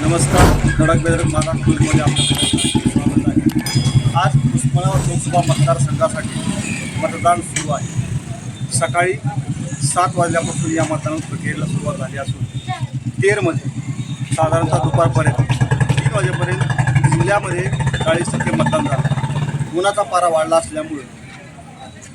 नमस्कार. धडक बेदरक महाराष्ट्र न्यूजमध्ये आपलं स्वागत आहे. आज उस्मानाबाद लोकसभा मतदारसंघासाठी मतदान सुरू आहे. सकाळी सात वाजल्यापासून या मतदान प्रक्रियेला सुरुवात झाली असून तेरमध्ये साधारणतः दुपारपर्यंत तीन वाजेपर्यंत जिल्ह्यामध्ये चाळीस टक्के मतदान झालं. उन्हाचा पारा वाढला असल्यामुळे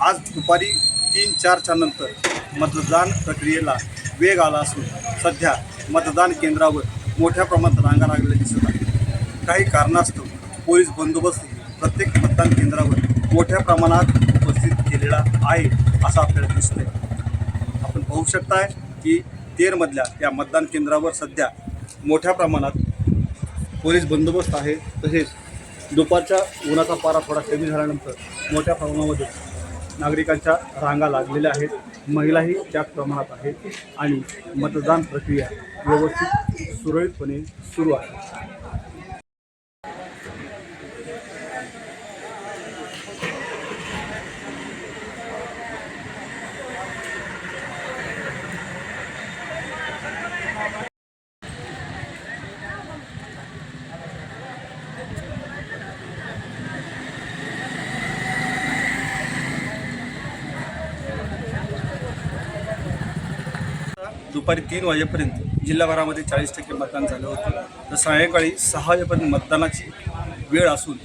आज दुपारी तीन चारच्या नंतर मतदान प्रक्रियेला वेग आला असून सध्या मतदान केंद्रावर मोठ्या प्रमाणात रांगा लागलेल्या दिसत आहेत. काही कारणास्तव पोलीस बंदोबस्त प्रत्येक मतदान केंद्रावर मोठ्या प्रमाणात उपस्थित केलेला आहे असं आपल्याला दिसतंय. आपण पाहू शकताय की तेरमधल्या या मतदान केंद्रावर सध्या मोठ्या प्रमाणात पोलीस बंदोबस्त आहे. तसेच दुपारच्या उन्हाचा पारा थोडा कमी झाल्यानंतर मोठ्या प्रमाणामध्ये नागरिकांच्या रांगा लागलेल्या आहेत. महिलाही त्याच प्रमाणात आहेत. आणि मतदान प्रक्रिया व्यवस्थित सुरळीतपणे सुरू आहे. दुपारी तीन वाजेपर्यंत जिल्हाभरामध्ये चाळीस टक्के मतदान झालं होतं. तर सायंकाळी सहा वाजेपर्यंत मतदानाची वेळ असून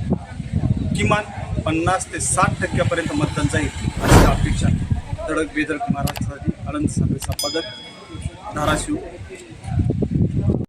किमान पन्नास ते साठ टक्क्यापर्यंत मतदान जाईल अशी अपेक्षा तडक बेदरक महाराष्ट्रासाठी आनंद साखरे संपादक धाराशिव